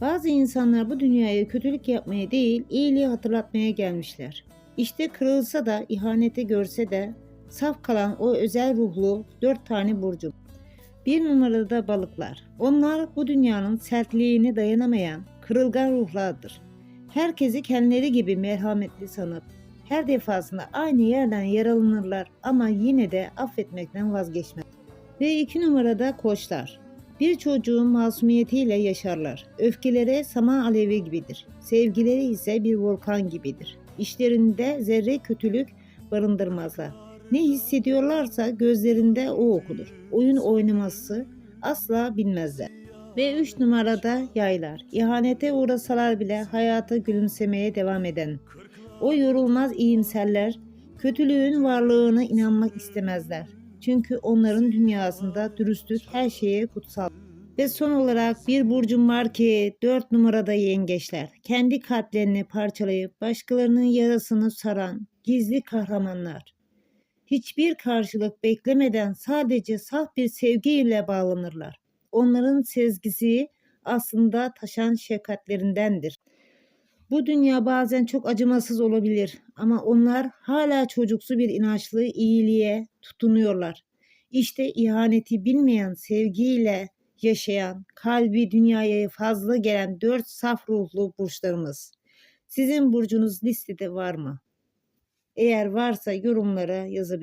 Bazı insanlar bu dünyaya kötülük yapmaya değil, iyiliği hatırlatmaya gelmişler. İşte kırılsa da, ihaneti görse de saf kalan o özel ruhlu dört tane burcu. Bir numarada balıklar. Onlar bu dünyanın sertliğini dayanamayan kırılgan ruhlardır. Herkesi kendileri gibi merhametli sanıp her defasında aynı yerden yaralanırlar ama yine de affetmekten vazgeçmez. Ve iki numarada koçlar. Bir çocuğun masumiyetiyle yaşarlar. Öfkelere sama alevi gibidir. Sevgileri ise bir volkan gibidir. İşlerinde zerre kötülük barındırmazlar. Ne hissediyorlarsa gözlerinde o okunur. Oyun oynaması asla bilmezler. Ve üç numarada yaylar. İhanete uğrasalar bile hayata gülümsemeye devam eden. O yorulmaz iyimserler, kötülüğün varlığına inanmak istemezler. Çünkü onların dünyasında dürüstlük her şeye kutsal. Ve son olarak bir burcum var ki dört numarada yengeçler. Kendi kalplerini parçalayıp başkalarının yarasını saran gizli kahramanlar. Hiçbir karşılık beklemeden sadece saf bir sevgiyle bağlanırlar. Onların sezgisi aslında taşan şefkatlerindendir. Bu dünya bazen çok acımasız olabilir ama onlar hala çocuksu bir inançlı iyiliğe tutunuyorlar. İşte ihaneti bilmeyen sevgiyle yaşayan, kalbi dünyaya fazla gelen dört saf ruhlu burçlarımız. Sizin burcunuz listede var mı? Eğer varsa yorumlara yazabilirsiniz.